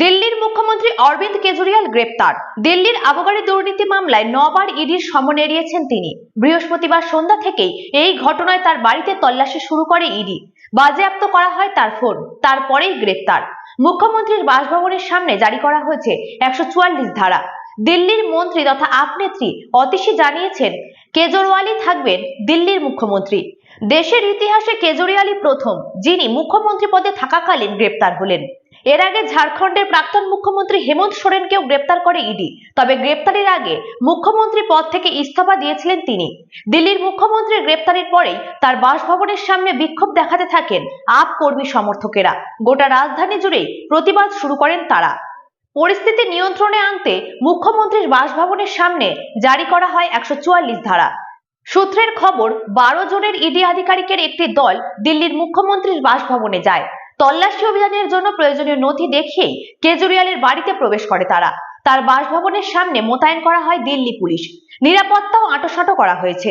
দিল্লির মুখ্যমন্ত্রী অরবিন্দ কেজরিওয়াল গ্রেপ্তার। দিল্লির আবগারি দুর্নীতি মামলায় নবার ইডির সমন এড়িয়েছেন তিনি। বৃহস্পতিবার সন্ধ্যা থেকেই এই ঘটনায় তার বাড়িতে তল্লাশি শুরু করে ইডি। বাজেয়াপ্ত করা হয় তার ফোন, তারপরেই গ্রেপ্তার। মুখ্যমন্ত্রীর বাসভবনের সামনে জারি করা হয়েছে একশো চুয়াল্লিশ ধারা। দিল্লির মন্ত্রী তথা আপ নেত্রী অতিশী জানিয়েছেন, কেজরিওয়ালই থাকবেন দিল্লির মুখ্যমন্ত্রী। দেশের ইতিহাসে কেজরিওয়ালই প্রথম, যিনি মুখ্যমন্ত্রী পদে থাকাকালীন গ্রেপ্তার হলেন। এর আগে ঝাড়খণ্ডের প্রাক্তন মুখ্যমন্ত্রী হেমন্ত সোরেনকেও গ্রেপ্তার করে ইডি। তবে গ্রেপ্তারের আগে মুখ্যমন্ত্রী পদ থেকে ইস্তফা দিয়েছিলেন তিনি। দিল্লির মুখ্যমন্ত্রীর গ্রেপ্তারের পরেই তার বাসভবনের সামনে বিক্ষোভ দেখাতে থাকেন আপ কর্মী সমর্থকেরা। গোটা রাজধানী জুড়েই প্রতিবাদ শুরু করেন তারা। পরিস্থিতি নিয়ন্ত্রণে আনতে মুখ্যমন্ত্রীর বাসভবনের সামনে জারি করা হয় একশো চুয়াল্লিশ ধারা। সূত্রের খবর, বারো জনের ইডি আধিকারিকের একটি দল দিল্লির মুখ্যমন্ত্রীর বাসভবনে যায়। তল্লাশি অভিযানের জন্য প্রয়োজনীয় নথি দেখিয়ে কেজরিওয়ালের বাড়িতে প্রবেশ করে তারা। তার বাসভবনের সামনে মোতায়েন করা হয় দিল্লি পুলিশ। নিরাপত্তাও আঁটোসাঁটো করা হয়েছে।